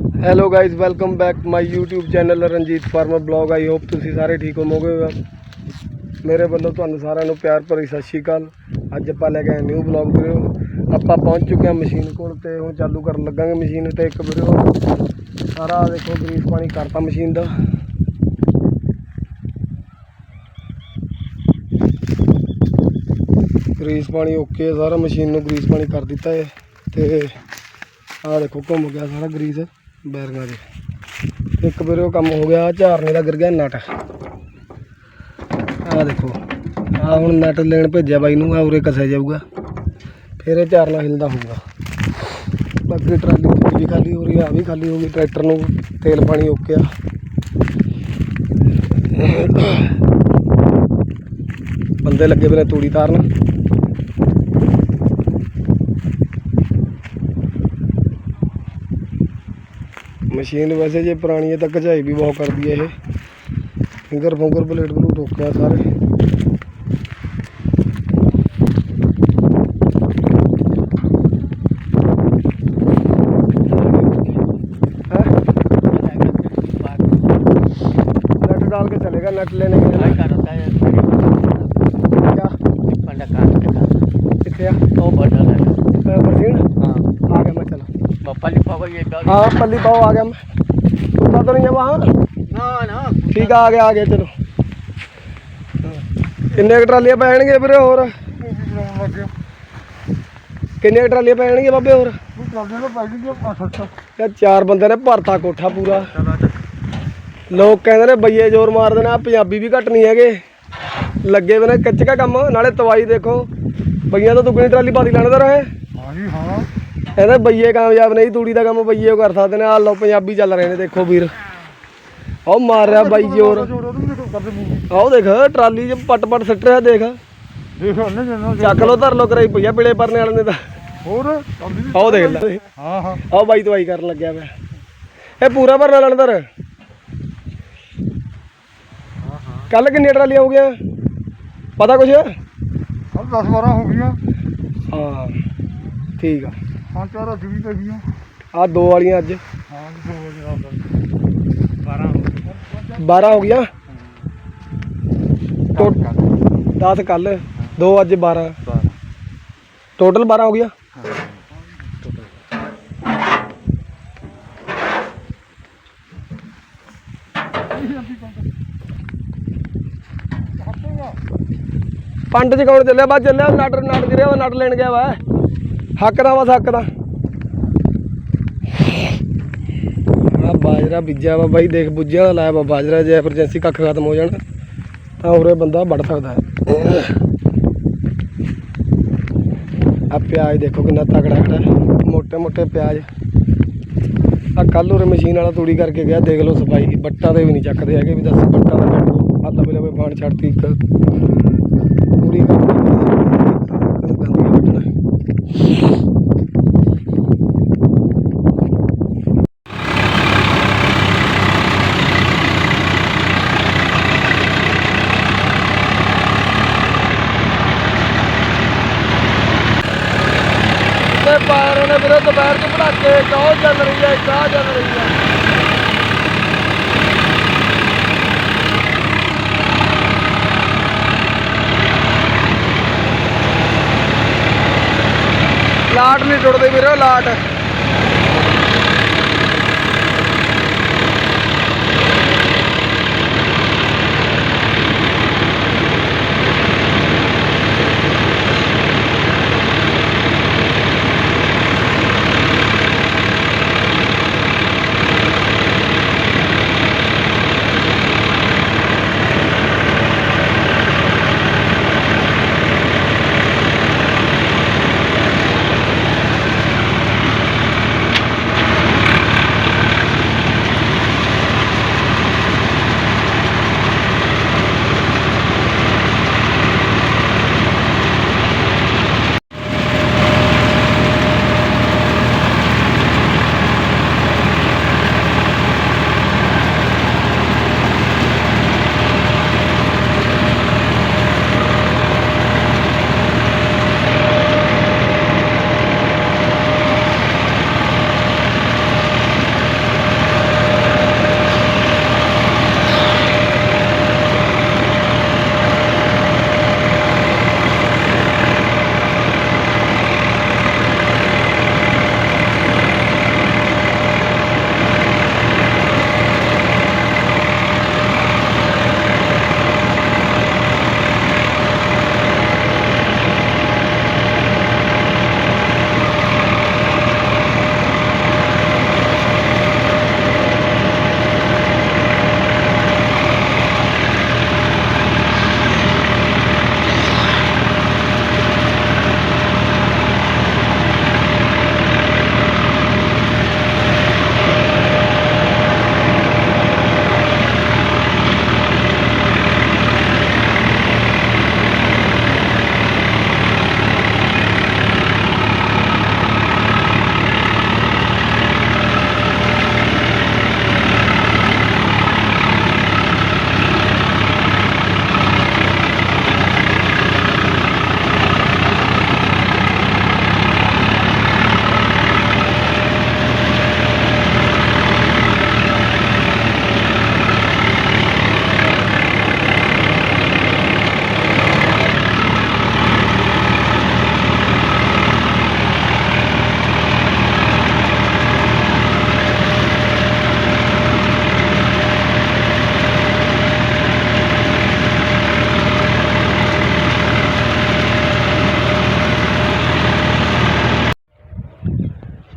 Hello guys welcome back my YouTube channel Ranjit farmer blog I hope ਤੁਸੀਂ ਸਾਰੇ ਠੀਕ ਹੋਵੋਗੇ। ਮੇਰੇ ਵੱਲੋਂ ਤੁਹਾਨੂੰ ਸਾਰਿਆਂ ਨੂੰ ਪਿਆਰ ਭਰੀ ਸਤਿ ਸ਼੍ਰੀ ਅਕਾਲ। ਅੱਜ ਆਪਾਂ ਲੈ ਕੇ ਆਏ ਨਿਊ ਬਲੌਗ ਵੀਡੀਓ ਆਪਾਂ ਪਹੁੰਚ ਚੁੱਕੇ ਹਾਂ ਮਸ਼ੀਨ ਕੋਲ ਤੇ ਹੁਣ ਚਾਲੂ ਕਰਨ ਲੱਗਾਂਗੇ ਮਸ਼ੀਨ ਤੇ ਇੱਕ ਵੀਡੀਓ ਸਾਰਾ ਦੇਖੋ ਗਰੀਸ ਪਾਣੀ ਕਰਤਾ ਮਸ਼ੀਨ ਦਾ। ਗਰੀਸ ਪਾਣੀ ਓਕੇ ਸਾਰਾ ਮਸ਼ੀਨ ਨੂੰ ਗਰੀਸ ਪਾਣੀ ਕਰ ਦਿੱਤਾ ਹੈ। ਤੇ ਆਹ ਦੇਖੋ ਘੁੰਮ ਗਿਆ ਸਾਰਾ ਗਰੀਸ ਬੈਰਿੰਗਾਂ ਦੇ ਇੱਕ ਵਾਰ ਉਹ ਕੰਮ ਹੋ ਗਿਆ, ਝਾਰਨੇ ਦਾ ਗਿਰ ਗਿਆ ਨਟ। ਆਹ ਦੇਖੋ, ਆਹ ਹੁਣ ਨਟ ਲੈਣ ਭੇਜਿਆ ਬਾਈ ਨੂੰ ਆ ਉਰੇ ਕਸਿਆ ਜਾਊਗਾ। ਫਿਰ ਇਹ ਝਾਰਨਾ ਹਿਲਦਾ ਹੋਊਗਾ। ਬਾਕੀ ਟਰਾਲੀ ਦੂਜੀ ਵੀ ਖਾਲੀ ਹੋ ਰਹੀ ਆ, ਆਹ ਵੀ ਖਾਲੀ ਹੋ ਗਈ, ਟਰੈਕਟਰ ਨੂੰ ਤੇਲ ਪਾਣੀ ਓਕੇ ਆ। ਬੰਦੇ ਲੱਗੇ ਪਏ ਨੇ ਤੂੜੀ ਤਾਰਨ। ਮਸ਼ੀਨ ਵੈਸੇ ਜੇ ਪੁਰਾਣੀ ਹੈ ਤਾਂ ਕਚਾਈ ਵੀ ਬਹੁਤ ਕਰਦੀ ਹੈ ਇਹ। ਫਿੰਗਰ ਫੁੰਗਰ ਬਲੇਡ ਬਲੂ ਟੋਕਿਆ ਸਾਰੇ। चलो हाँ पल्ली पाओ आ गया मैं कुत्ता तो नहीं है वहाँ ठीक है आ गया आ गया चलो ਕਿੰਨੇ ਕੁ ਟਰਾਲੀਆਂ ਪੈਣਗੇ ਵੀਰੇ ਹੋਰ ਕਿੰਨੇ ਕੁ ਟਰਾਲੀਆਂ ਪੈਣਗੇ ਬਾਬੇ ਹੋਰ ਯਾਰ ਚਾਰ ਬੰਦੇ ਨੇ ਭਰਤਾ ਕੋਠਾ ਪੂਰਾ ਲੋਕ ਕਹਿੰਦੇ ਨੇ ਬਈਏ ਜ਼ੋਰ ਮਾਰਦੇ ਨੇ ਆ ਪੰਜਾਬੀ ਵੀ ਘੱਟ ਨਹੀਂ ਹੈਗੇ ਲੱਗੇ ਵੇ ਨੇ ਕੱਚਕਾ ਕੰਮ ਨਾਲੇ ਤਵਾਈ ਦੇਖੋ ਬਈਆਂ ਤੋਂ ਦੁੱਗਣੀ ਟਰਾਲੀ ਪਾਦੀ ਲੈਣ ਦਾ ਰਹੇ ਕਹਿੰਦੇ ਬਈਏ ਕਾਮਯਾਬ ਨਹੀਂ ਤੂੜੀ ਦਾ ਕੰਮ ਬਈਏ ਕਰ ਸਕਦੇ ਨੇ। ਆ ਲਓ ਪੰਜਾਬੀ ਚੱਲ ਰਹੇ ਨੇ ਦੇਖੋ ਵੀਰ। ਆਹ ਮਾਰ ਰਿਹਾ ਬਾਈ ਜ਼ੋਰ ਆਹ ਦੇਖ ਟਰਾਲੀ 'ਚ ਪੱਟ ਪੱਟ ਸਿੱਟ ਰਿਹਾ ਦੇਖ। ਚੱਕ ਲੋ ਧਰ ਲੋ ਕਰਾਈ ਪਈਆ ਪਿਲੇ ਪਰਨੇ ਵਾਲੇ ਨੇ ਤਾਂ। ਹੋਰ ਆਹ ਦੇਖ ਲੈ। ਹਾਂ ਹਾਂ। ਆਹ ਬਾਈ ਦਵਾਈ ਕਰਨ ਲੱਗਿਆ ਮੈਂ। ਇਹ ਪੂਰਾ ਭਰਨਾ ਲਣਦਰ ਕੱਲ ਕਿੰਨੀਆਂ ਟਰਾਲੀਆਂ ਹੋ ਗਈਆਂ? ਪਤਾ ਕੁਛ? ਕੱਲ 10 12 ਹੋ ਗਈਆਂ। ਹਾਂ ਠੀਕ ਆ। ਹਾਂ ਚਾਰ ਅੱਜ ਵੀ ਪਈਆਂ ਆ ਦੋ ਵਾਲੀਆਂ ਅੱਜ। ਹਾਂ ਦੋ ਵਜੇ ਰਾਤ 12 12 ਹੋ ਗਈਆਂ। 10 ਕੱਲ ਦੋ ਅੱਜ 12 ਟੋਟਲ 12 ਹੋ ਗਿਆ ਪੰਡ ਚ ਕੌਣ ਚੱਲਿਆ? ਬਸ ਚੱਲਿਆ ਨਟ ਨਟ ਗਿਰਿਆ ਵਾ ਨਟ ਲੈਣ ਗਿਆ ਵਾ। ਹੱਕ ਦਾ ਵਾ ਹੱਕ ਦਾ। ਆ ਬਾਜਰਾ ਬੀਜਿਆ ਵਾ ਬਾਈ, ਦੇਖ ਬੁੱਝਿਆ ਦਾ ਲਾਇਆ ਵਾ ਬਾਜਰਾ, ਜੇ ਐਮਰਜੈਂਸੀ ਕੱਖ ਖਤਮ ਹੋ ਜਾਣ, ਤਾਂ ਉਰੇ ਬੰਦਾ ਵੱਢ ਸਕਦਾ ਹੈ। ਆ ਪਿਆਜ਼ ਦੇਖੋ ਕਿੰਨਾ ਤਕੜਾ ਖੜਾ ਮੋਟੇ ਮੋٹے ਪਿਆਜ਼। ਆ ਕੱਲ ਉਰੇ ਮਸ਼ੀਨ ਵਾਲਾ ਤੂੜੀ ਕਰਕੇ ਗਿਆ, ਦੇਖ ਲਓ ਸਫ਼ਾਈ, ਬੱਟਾ ਦੇ ਵੀ ਨਹੀਂ ਚੱਕਦੇ ਹੈਗੇ, ਵੀ ਦੱਸ ਬੱਟਾ ਦਾ ਬੈਠੋ ਆ ਲਵੇ ਲਵੇ ਬਾਣ ਛੱਡਤੀ ਇੱਕ। ਲਾਟ ਨਹੀਂ ਟੁੱਟਦੇ ਵੀਰੇ ਲਾਟ।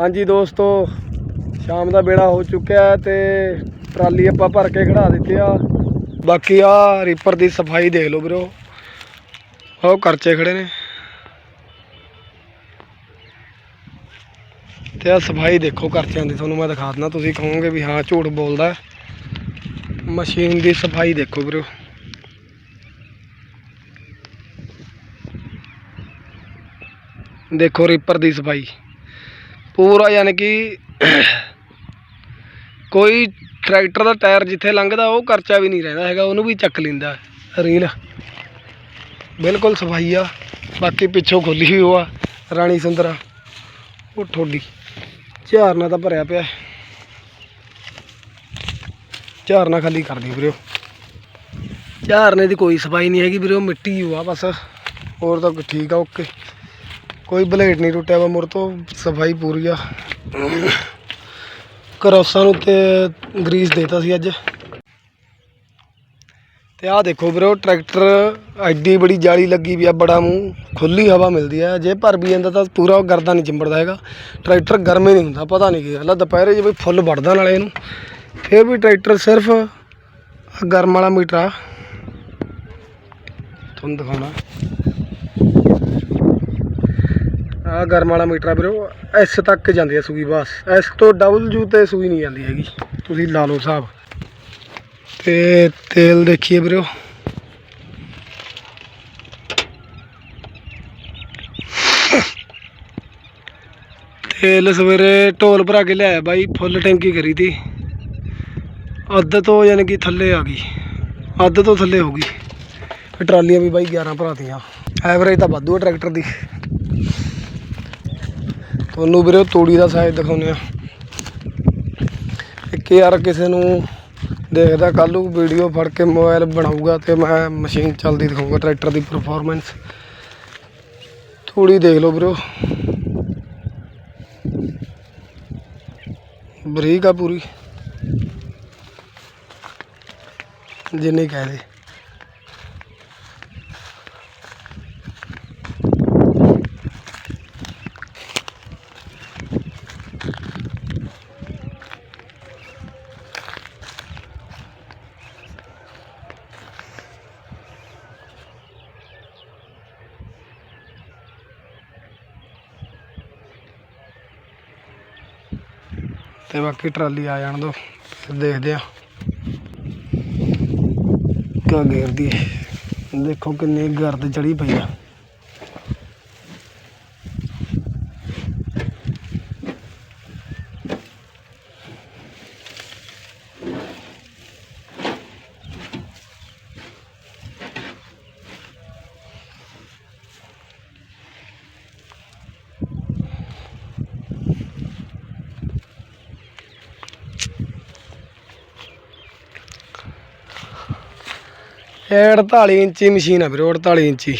ਹਾਂਜੀ ਦੋਸਤੋ, ਸ਼ਾਮ ਦਾ ਵੇਲਾ ਹੋ ਚੁੱਕਿਆ ਹੈ ਤੇ ਟਰਾਲੀ ਆਪਾਂ ਭਰ ਕੇ ਖੜਾ ਦਿੱਤੀ ਆ। ਬਾਕੀ ਆ ਰੀਪਰ ਦੀ ਸਫ਼ਾਈ ਦੇਖ ਲਓ ਵੀਰੋ। ਉਹ ਕਰਚੇ ਖੜੇ ਨੇ। ਤੇ ਆ ਸਫ਼ਾਈ ਦੇਖੋ ਕਰਚਿਆਂ ਦੀ, ਤੁਹਾਨੂੰ ਮੈਂ ਦਿਖਾ ਦਿੰਦਾ, ਤੁਸੀਂ ਕਹੋਗੇ ਵੀ ਹਾਂ ਝੂਠ ਬੋਲਦਾ ਮਸ਼ੀਨ ਦੀ ਸਫ਼ਾਈ ਦੇਖੋ ਵੀਰੋ। ਦੇਖੋ ਰੀਪਰ ਦੀ ਸਫ਼ਾਈ। ਪੂਰਾ ਯਾਨੀ ਕਿ ਕੋਈ ਟਰੈਕਟਰ ਦਾ ਟਾਇਰ ਜਿੱਥੇ ਲੰਘਦਾ ਉਹ ਕਰਚਾ ਵੀ ਨਹੀਂ ਰਹਿੰਦਾ ਹੈਗਾ, ਉਹਨੂੰ ਵੀ ਚੱਕ ਲੈਂਦਾ ਰੀਲ। ਬਿਲਕੁਲ ਸਫ਼ਾਈ ਆ, ਬਾਕੀ ਪਿੱਛੋਂ ਖੁੱਲੀ ਹੋਈ ਉਹ ਆ, ਰਾਣੀ ਸੁੰਦਰਾ ਉਹ ਠੋਡੀ ਝਾਰਨਾ ਤਾਂ ਭਰਿਆ ਪਿਆ। ਝਾਰਨਾ ਖਾਲੀ ਕਰ ਦਿਓ ਵੀਰੋ। ਝਾਰਨੇ ਦੀ ਕੋਈ ਸਫ਼ਾਈ ਨਹੀਂ ਹੈਗੀ ਵੀਰੋ, ਮਿੱਟੀ ਓ ਆ ਬਸ। ਹੋਰ ਤਾਂ ਠੀਕ ਆ, ਓਕੇ। ਕੋਈ ਬਲੇਡ ਨਹੀਂ ਟੁੱਟਿਆ ਵਾ ਮੁਰ ਤੋਂ ਸਫ਼ਾਈ ਪੂਰੀ ਆ। ਕਰੋਸਾਂ ਨੂੰ ਤੇ ਗਰੀਸ ਦੇਤਾ ਸੀ ਅੱਜ। ਤੇ ਆਹ ਦੇਖੋ ਵੀਰੋ, ਟਰੈਕਟਰ ਐਡੀ ਬੜੀ ਜਾਲੀ ਲੱਗੀ ਵੀ ਆ, ਬੜਾ ਮੂੰਹ ਖੁੱਲੀ ਹਵਾ ਮਿਲਦੀ ਆ। ਜੇ ਭਰ ਵੀ ਜਾਂਦਾ ਤਾਂ ਪੂਰਾ ਗਰਦਾ ਨਹੀਂ ਚਿੰਬੜਦਾ ਹੈਗਾ। ਟਰੈਕਟਰ ਗਰਮੇ ਨਹੀਂ ਹੁੰਦਾ, ਪਤਾ ਨਹੀਂ ਕੀ ਗੱਲ ਆ। ਦੁਪਹਿਰੇ ਜੇ ਵੀ ਫੁੱਲ ਵੜਦਾ ਨਾਲੇ ਇਹਨੂੰ, ਫਿਰ ਵੀ ਟਰੈਕਟਰ ਸਿਰਫ ਗਰਮ ਵਾਲਾ ਮੀਟਰ ਆ। ਤੁਹਾਨੂੰ ਦਿਖਾਉਣਾ। ਆ ਗਰਮ ਵਾਲਾ ਮੀਟਰ ਆ ਵੀਰੋ ਐਸ ਤੱਕ ਜਾਂਦੀ ਹੈ ਸੂਈ ਬਸ। ਐਸ ਤੋਂ ਡਬਲ ਯੂ ਤੇ ਸੂਈ ਨਹੀਂ ਜਾਂਦੀ ਹੈਗੀ। ਤੁਸੀਂ ਲਾ ਲਓ ਹਿਸਾਬ। ਤੇ ਤੇਲ ਦੇਖੀਏ ਵੀਰੋ। ਤੇਲ ਸਵੇਰੇ ਢੋਲ ਭਰਾ ਕੇ ਲਿਆਇਆ ਬਾਈ, ਫੁੱਲ ਟੈਂਕੀ ਕਰੀ ਤੀ ਅੱਧ ਤੋਂ ਯਾਨੀ ਕਿ ਥੱਲੇ ਆ ਗਈ। ਅੱਧ ਤੋਂ ਥੱਲੇ ਹੋ ਗਈ। ਟਰਾਲੀਆਂ ਵੀ ਬਾਈ 11 ਭਰਾਤੀਆਂ ਐਵਰੇਜ ਤਾਂ ਵਾਧੂ ਹੈ ਟਰੈਕਟਰ ਦੀ। ਤੁਹਾਨੂੰ ਵੀਰੇ ਤੂੜੀ ਦਾ ਸਾਈਜ਼ ਦਿਖਾਉਂਦੇ ਆ ਇੱਕ ਯਾਰ ਕਿਸੇ ਨੂੰ ਦੇਖਦਾ, ਕੱਲ੍ਹ ਨੂੰ ਵੀਡੀਓ ਫੜ ਕੇ ਮੋਬਾਈਲ ਬਣਾਊਗਾ ਤੇ ਮੈਂ ਮਸ਼ੀਨ ਚੱਲਦੀ ਦਿਖਾਊਂਗਾ ਟਰੈਕਟਰ ਦੀ ਪਰਫਾਰਮੈਂਸ ਤੂੜੀ ਦੇਖ ਲਓ ਵੀਰੋ। ਬਰੀਕ ਆ ਪੂਰੀ। ਜਿੰਨੀ ਕਹਿ ਤੇ ਬਾਕੀ ਟਰਾਲੀ ਆ ਜਾਣ ਦੋ, ਫਿਰ ਦੇਖਦੇ ਆ ਕਿਆ ਗੇਰਦੀ ਹੈ। ਦੇਖੋ ਕਿੰਨੀ ਗਰਦ ਚੜੀ ਪਈ ਆ। ਇਹ 48 ਇੰਚੀ ਮਸ਼ੀਨ ਆ ਵੀਰੇ 48 ਇੰਚੀ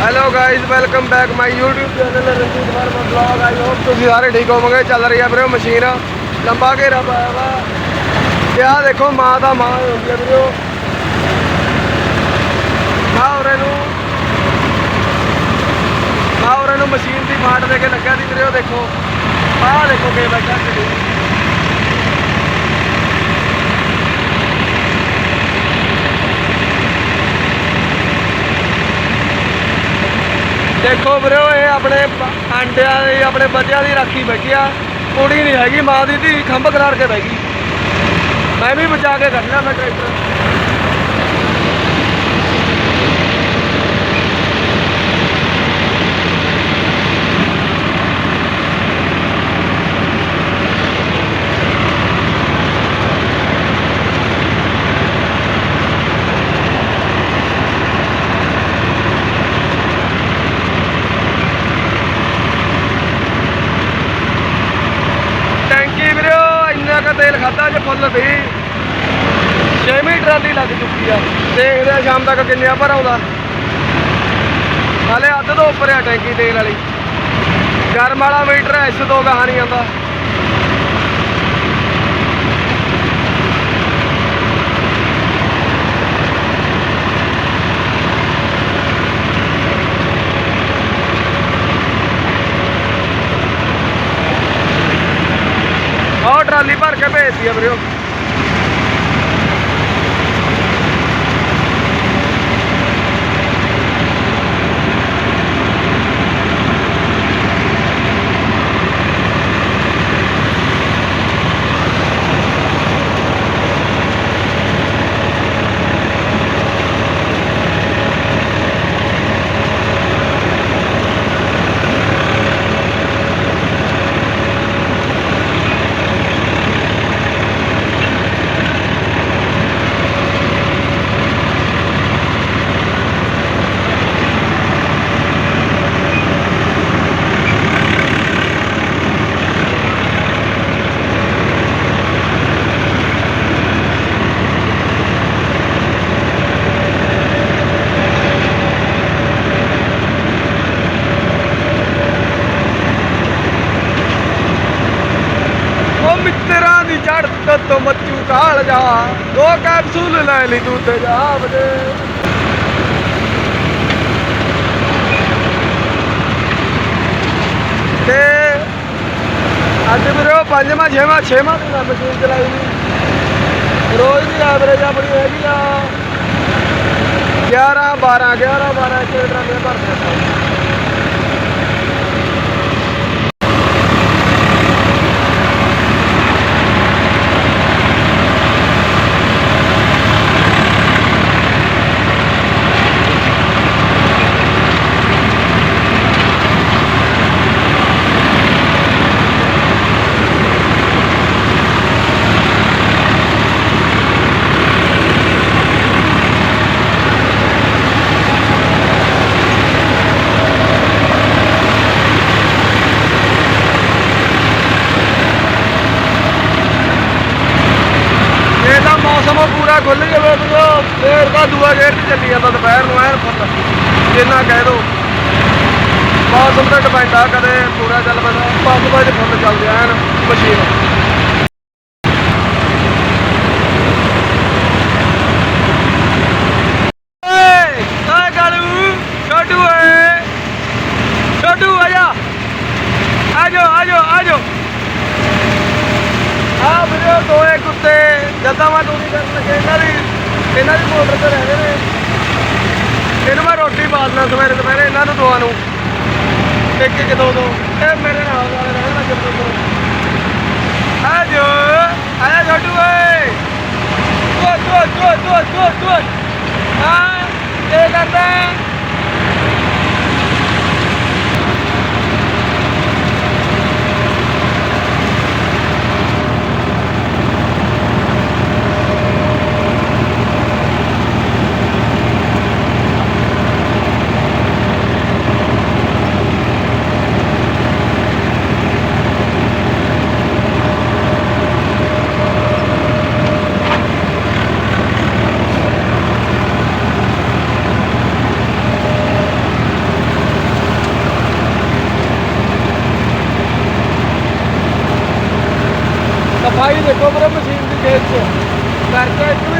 hello guys welcome back my YouTube channel Ranjit Verma blog I hope ਤੁਸੀਂ ਸਾਰੇ ਠੀਕ ਹੋਵੋਗੇ ਚੱਲ ਰਹੀ ਆ ਵੀਰੇ ਮਸ਼ੀਨ ਲੰਬਾ ਘੇਰਾ ਪਾਇਆ ਵਾ ਤੇ ਆਹ ਦੇਖੋ ਮਾਂ ਦਾ ਮਾਂ ਹੁੰਦੀ ਆ ਵੀਰੇ ਮਾਂ ਨੂੰ ਮਾਂ ਨੂੰ ਮਸ਼ੀਨ ਦੀ ਫਾਟ ਦੇ ਕੇ ਲੱਗਿਆ ਸੀ ਵੀਰੇ ਉਹ ਦੇਖੋ ਆਹ ਦੇਖੋ ਕੇ ਬੈਠਾ ਚੜੀ ਦੇਖੋ ਵੀਰੋ, ਇਹ ਆਪਣੇ ਬ- ਆਂਡਿਆਂ ਦੀ, ਆਪਣੇ ਬੱਚਿਆਂ ਦੀ ਰਾਖੀ ਬੈਠੀ ਆ। ਕੁੜੀ ਨਹੀਂ ਹੈਗੀ, ਮਾਂ ਦੀ ਧੀ ਖੰਭ ਕਰਾਰ ਕੇ ਬੈਠੀ ਮੈਂ ਵੀ ਬਚਾ ਕੇ ਕੱਢਣਾ ਮੈਂ ਟਰੈਕਟਰ ਟੈਂਕੀ ਵੀਰੋ ਇੰਨਾ ਕ ਤੇਲ ਖਾਦਾ ਜੇ ਫੁੱਲ ਸੀ ਛੇਵੀਂ ਟਰਾਲੀ ਲੱਗ ਚੁੱਕੀ ਆ। ਦੇਖਦੇ ਆ ਸ਼ਾਮ ਤੱਕ ਕਿੰਨਿਆ ਭਰ ਆਉਂਦਾ। ਹਾਲੇ ਅੱਧ ਤੋਂ ਉੱਪਰ ਆ ਟੈਂਕੀ ਤੇਲ ਵਾਲੀ। ਗਰਮ ਵਾਲਾ ਮੀਟਰ ਐਸ ਤੋਂ ਕਹਾਣੀ ਨਹੀਂ ਟਰਾਲੀ ਭਰ ਕੇ ਭੇਜਤੀ ਆ ਵੀਰੋ ਉਹ ਮਿੱਤਰਾਂ ਦੀ ਚੜ੍ਹਤ ਤੋਂ ਮੱਚੂ ਕਾਲ ਜਾ। ਦੋ ਕੈਪਸੂਲ ਲੈ ਲਈ ਤੂੰ ਤੇ ਜਾ ਵਜੇ ਤੇ ਅੱਜ ਵੀਰੋ ਪੰਜਵਾਂ, ਛੇਵਾਂ ਛੇਵਾਂ ਦਿਨ ਆ ਮਸ਼ੀਨ ਚਲਾਈ ਦੀ ਰੋਜ਼ ਦੀ ਐਵਰੇਜ ਆਪਣੀ ਹੈਗੀ ਆ। 11 12 11 12 ਕਿਲੋ ਟਰਾਲੀਆਂ ਭਰਦੇ ਆਪਾਂ ਇਹ ਤਾਂ ਮੌਸਮ ਪੂਰਾ ਖੁੱਲ ਜਾਵੇ ਵੀਰੋ ਫੇਰ ਤਾਂ ਦੂਆ ਗੇਟ ਤੇ ਚੱਲੀ ਜਾਂਦਾ ਦੁਪਹਿਰ ਨੂੰ, ਐਨ ਫੁੱਲ ਜਿੰਨਾ ਕਹਿ ਦੋ। ਮੌਸਮ ਤੇ ਡਿਪੈਂਡ ਆ ਕਦੇ ਪੂਰਾ ਚੱਲ ਪੈਂਦਾ। ਪੰਜ ਵਜੇ ਫੁੱਲ ਚੱਲਦੇ ਐਨ ਮਸ਼ੀਨ ਓਏ ਓਏ ਗਾਲੂ ਛੋਟੂ ਓਏ ਛੋਟੂ ਆ ਜਾ ਆ ਜਾ ਆ ਜਾ ਆ ਜਾ ਆ ਵੀਰੇ ਦੋਏ ਕੁੱਤੇ ਜਦਾਂ ਮੈਂ ਦੂਰੀ ਕਰਨ ਲੱਗੇ ਇਹਨਾਂ ਦੀ ਇਹਨਾਂ ਦੀ ਮੋਟਰ ਤੇ ਰਹਿੰਦੇ ਨੇ ਇਹਨੂੰ ਮੈਂ ਰੋਟੀ ਪਾ ਦਿੰਦਾ ਸਵੇਰੇ ਦੁਪਹਿਰੇ ਇਹਨਾਂ ਨੂੰ ਦੋਆਂ ਨੂੰ ਇੱਕ ਇੱਕ ਦੋ ਦੋ ਇਹ ਮੇਰੇ ਨਾਲ ਵਾਲੇ ਰਹਿਣ ਲੱਗੇ ਦੋ ਆ ਜੋ ਆਇਆ ਛੋਟੂ ਓਏ। ਤੂੰ ਤੂੰ ਤੂੰ ਤੂੰ ਤੂੰ ਤੂੰ ਹਾਂ ਇਹ ਕਰਦਾ ਹੈ? ਸਫ਼ਾਈ